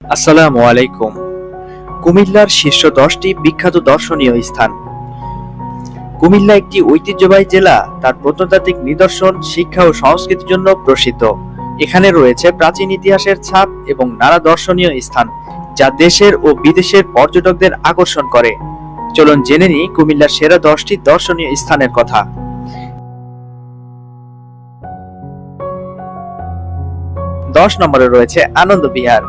আসসালামু আলাইকুম। কুমিল্লার শীর্ষ দশটি বিখ্যাত দর্শনীয় স্থান। কুমিল্লা একটি ঐতিহ্যবাহী জেলা, তার প্রত্নতাত্ত্বিক নিদর্শন, শিক্ষা ও সংস্কৃতির জন্য প্রসিদ্ধ। এখানে রয়েছে প্রাচীন ইতিহাসের ছাপ এবং নানা দর্শনীয় স্থান, যা দেশের ও বিদেশের পর্যটকদের আকর্ষণ করে। চলুন জেনে নিই কুমিল্লার সেরা দশটি দর্শনীয় স্থানের কথা। দশ নম্বরে রয়েছে আনন্দ বিহার।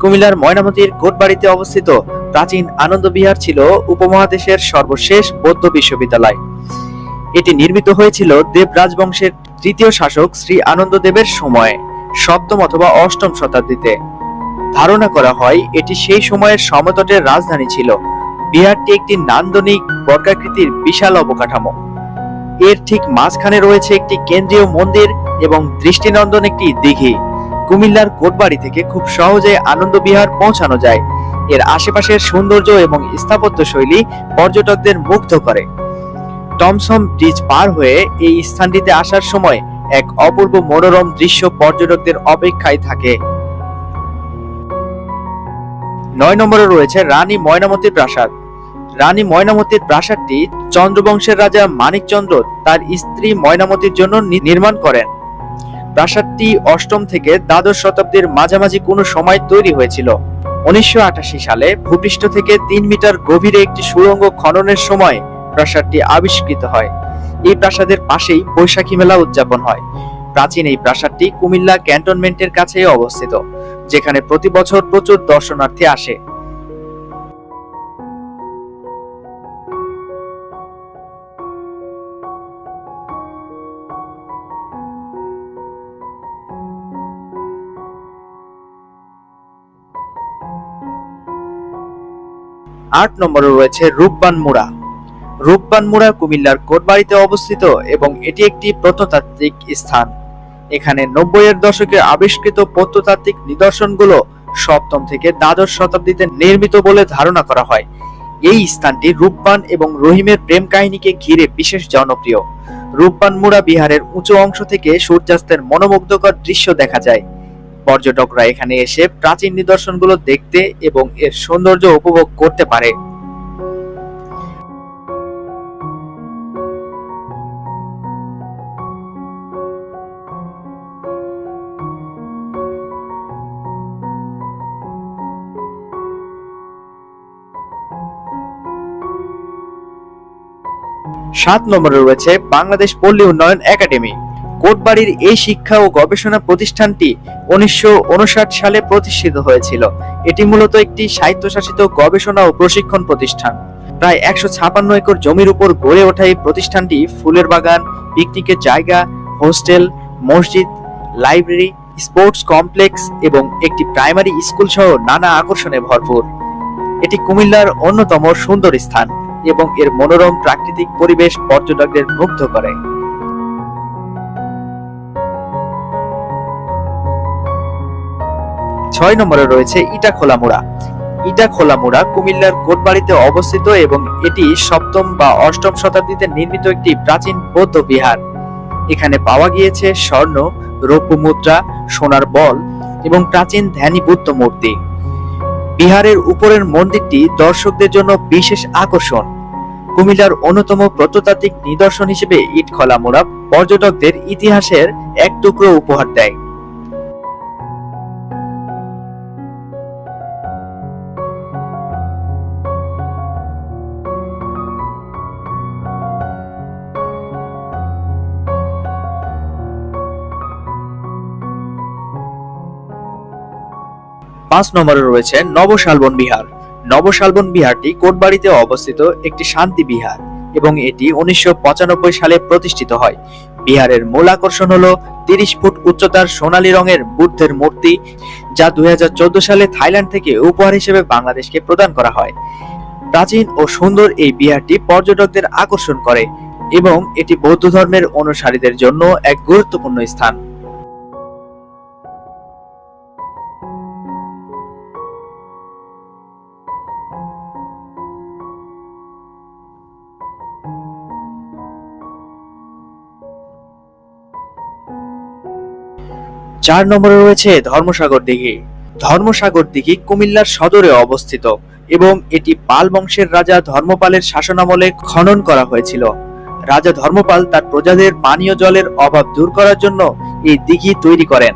কুমিল্লার ময়নামতির কোটবাড়িতে অবস্থিত প্রাচীন আনন্দ বিহার ছিল উপমহাদেশের সর্বশেষ বৌদ্ধ বিশ্ববিদ্যালয়। এটি নির্মিত হয়েছিল দেব রাজবংশের তৃতীয় শাসক শ্রী আনন্দদেবের সময়ে, সপ্তম অথবা অষ্টম শতাব্দীতে। ধারণা করা হয়, এটি সেই সময়ের সমতটের রাজধানী ছিল। বিহারটি একটি নান্দনিক বর্গাকৃতির বিশাল অবকাঠামো। এর ঠিক মাঝখানে রয়েছে একটি কেন্দ্রীয় মন্দির এবং দৃষ্টিনন্দন একটি দিঘি। কুমিল্লার কোটবাড়ি থেকে খুব সহজে আনন্দ বিহার পৌঁছানো যায়। এর আশেপাশের সৌন্দর্য এবং স্থাপত্য শৈলী পর্যটকদের মুগ্ধ করে। টমসম ব্রিজ পার হয়ে এই স্থানটিতে আসার সময় এক অপূর্ব মনোরম দৃশ্য পর্যটকদের অপেক্ষায় থাকে। নয় নম্বরে রয়েছে রানী ময়নামতির প্রাসাদ। রানী ময়নামতির প্রাসাদটি চন্দ্রবংশের রাজা মানিকচন্দ্র তার স্ত্রী ময়নামতির জন্য নির্মাণ করেন। প্রাসাদটি অষ্টম থেকে দ্বাদশ শতাব্দীর মাঝামাঝি কোনো সময় তৈরি হয়েছিল। উনিশশো সালে ভূপৃষ্ঠ থেকে তিন মিটার গভীরে একটি সুড়ঙ্গ খননের সময় প্রাসাদটি আবিষ্কৃত হয়। এই প্রাসাদের পাশেই বৈশাখী মেলা উদযাপন হয়। প্রাচীন এই প্রাসাদটি কুমিল্লা ক্যান্টনমেন্টের কাছে অবস্থিত, যেখানে প্রতি বছর প্রচুর দর্শনার্থী আসে। আট নম্বরে রয়েছে রূপবান মুড়া। রূপবান মুড়া কুমিল্লার কোটবাড়িতে অবস্থিত এবং এটি একটি প্রত্নতাত্ত্বিক স্থান। এখানে নব্বই এর দশকে আবিষ্কৃত প্রত্নতাত্ত্বিক নিদর্শনগুলো সপ্তম থেকে দ্বাদশ শতাব্দীতে নির্মিত বলে ধারণা করা হয়। এই স্থানটি রূপবান এবং রহিমের প্রেম কাহিনীকে ঘিরে বিশেষ জনপ্রিয়। রূপবান মুড়া বিহারের উঁচু অংশ থেকে সূর্যাস্তের মনোমুগ্ধকর দৃশ্য দেখা যায়। পর্যটকরা এখানে এসে প্রাচীন নিদর্শনগুলো দেখতে এবং এর সৌন্দর্য উপভোগ করতে পারে। সাত নম্বরে রয়েছে বাংলাদেশ পল্লী উন্নয়ন একাডেমি। কোটবাড়ির এই শিক্ষা ও গবেষণা প্রতিষ্ঠানটি উনিশশো উনষাট সালে প্রতিষ্ঠিত হয়েছিল। এটি মূলত একটি স্বায়ত্তশাসিত গবেষণা ও প্রশিক্ষণ প্রতিষ্ঠান। প্রায় একশো ছাপান্ন একর জমির উপর গড়ে ওঠা এই প্রতিষ্ঠানটি ফুলের বাগান, পিকনিকের জায়গা, হোস্টেল, মসজিদ, লাইব্রেরি, স্পোর্টস কমপ্লেক্স এবং একটি প্রাইমারি স্কুল সহ নানা আকর্ষণে ভরপুর। এটি কুমিল্লার অন্যতম সুন্দর স্থান এবং এর মনোরম প্রাকৃতিক পরিবেশ পর্যটকদের মুগ্ধ করে। ছয় নম্বরে রয়েছে ইটা খোলামুড়া ইটা খোলামুড়া কুমিল্লার কোটবাড়িতে অবস্থিত এবং এটি সপ্তম বা অষ্টম শতাব্দীতে নির্মিত একটি প্রাচীন বৌদ্ধ বিহার। এখানে পাওয়া গিয়েছে স্বর্ণ, রৌপ্য মুদ্রা, সোনার বল এবং প্রাচীন ধ্যানী বুদ্ধ মূর্তি। বিহারের উপরের মন্দিরটি দর্শকদের জন্য বিশেষ আকর্ষণ। কুমিল্লার অন্যতম প্রত্নতাত্ত্বিক নিদর্শন হিসেবে ইট খোলামোড়া পর্যটকদের ইতিহাসের এক টুকরো উপহার দেয়। পাঁচ নম্বরে রয়েছে নবশালবন বিহার। নবশালবন বিহারটি কোটবাড়িতে অবস্থিত একটি শান্তি বিহার এবং এটি উনিশশো পঁচানব্বই সালে প্রতিষ্ঠিত হয়। বিহারের মূল আকর্ষণ হল তিরিশ ফুট উচ্চতার সোনালী রঙের বুদ্ধের মূর্তি, যা দুই হাজার চোদ্দ সালে থাইল্যান্ড থেকে উপহার হিসেবে বাংলাদেশকে প্রদান করা হয়। প্রাচীন ও সুন্দর এই বিহারটি পর্যটকদের আকর্ষণ করে এবং এটি বৌদ্ধ ধর্মের অনুসারীদের জন্য এক গুরুত্বপূর্ণ স্থান। চার নম্বরে রয়েছে ধর্মসাগর দিঘি। ধর্মসাগর দিঘি কুমিল্লার সদরে অবস্থিত এবং এটি পাল বংশের রাজা ধর্মপালের শাসনামলে খনন করা হয়েছিল। রাজা ধর্মপাল তার প্রজাদের পানীয় জলের অভাব দূর করার জন্য এই দিঘি তৈরি করেন।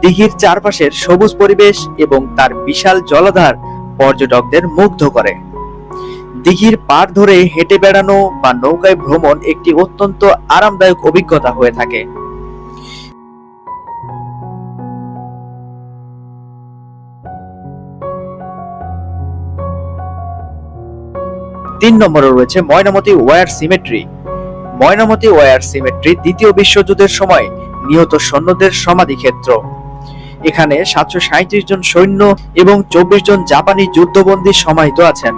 দিঘির চারপাশের সবুজ পরিবেশ এবং তার বিশাল জলাধার পর্যটকদের মুগ্ধ করে। দিঘির পার ধরে হেঁটে বেড়ানো বা নৌকায় ভ্রমণ একটি অত্যন্ত আরামদায়ক অভিজ্ঞতা হয়ে থাকে। তিন নম্বরে রয়েছে Mainamati war cemetery. Mainamati war cemetery দ্বিতীয় বিশ্বযুদ্ধের সময় নিহত সৈন্যদের সমাধিক্ষেত্র এখানে সাতশো সাঁত্রিশ জন সৈন্য এবং চব্বিশ জন জাপানি যুদ্ধবন্দী সমাহিত আছেন।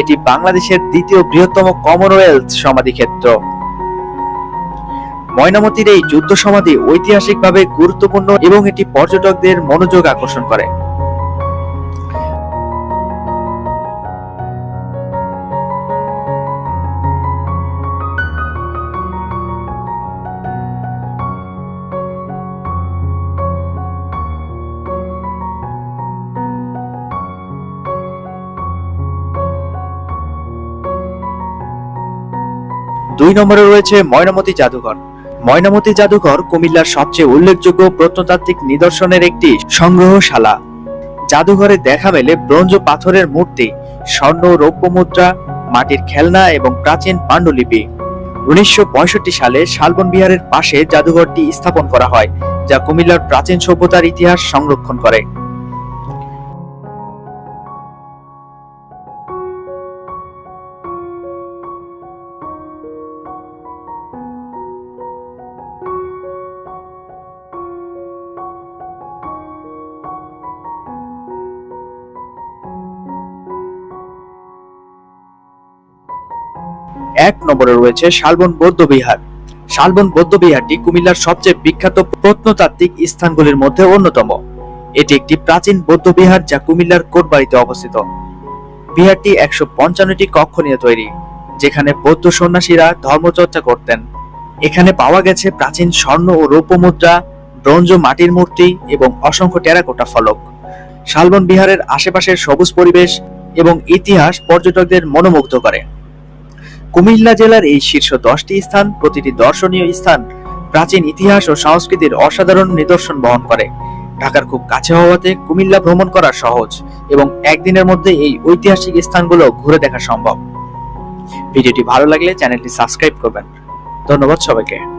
এটি বাংলাদেশের দ্বিতীয় বৃহত্তম কমনওয়েলথ সমাধিক্ষেত্র ময়নামতির এই যুদ্ধ সমাধি ঐতিহাসিকভাবে গুরুত্বপূর্ণ এবং এটি পর্যটকদের মনোযোগ আকর্ষণ করে। দুই নম্বরে রয়েছে ময়নামতি জাদুঘর। ময়নামতি জাদুঘর কুমিল্লার সবচেয়ে উল্লেখযোগ্য প্রত্নতাত্ত্বিক নিদর্শনের একটি সংগ্রহশালা। জাদুঘরে দেখা মেলে ব্রোঞ্জ পাথরের মূর্তি, স্বর্ণ, রৌপ্য মুদ্রা, মাটির খেলনা এবং প্রাচীন পাণ্ডুলিপি। উনিশশো পঁয়ষট্টি সালে শালবন বিহারের পাশে জাদুঘরটি স্থাপন করা হয়, যা কুমিল্লার প্রাচীন সভ্যতার ইতিহাস সংরক্ষণ করে। এক নম্বরে রয়েছে শালবন বৌদ্ধ বিহার। শালবন বৌদ্ধ বিহারটি কুমিল্লার সবচেয়ে বিখ্যাত প্রত্নতাত্ত্বিক স্থানগুলির মধ্যে অন্যতম। এটি একটি প্রাচীন বৌদ্ধ বিহার যা কুমিল্লার কোটবাড়িতে অবস্থিত। বিহারটি একশো পঞ্চান্নটি কক্ষ নিয়ে তৈরি, যেখানে বৌদ্ধ সন্ন্যাসীরা ধর্মচর্চা করতেন। এখানে পাওয়া গেছে প্রাচীন স্বর্ণ ও রৌপ্য মুদ্রা, ব্রোঞ্জ মাটির মূর্তি এবং অসংখ্য টেরাকোটা ফলক। শালবন বিহারের আশেপাশের সবুজ পরিবেশ এবং ইতিহাস পর্যটকদের মনোমুগ্ধ করে। কুমিল্লা জেলার এই শীর্ষ দশটি স্থান প্রতিটি দর্শনীয় স্থান, প্রাচীন ইতিহাস ও সংস্কৃতির অসাধারণ নিদর্শন বহন করে। ঢাকার খুব কাছে হওয়াতে কুমিল্লা ভ্রমণ করা সহজ এবং একদিনের মধ্যে এই ঐতিহাসিক স্থানগুলো ঘুরে দেখা সম্ভব। ভিডিওটি ভালো লাগলে চ্যানেলটি সাবস্ক্রাইব করবেন। ধন্যবাদ সবাইকে।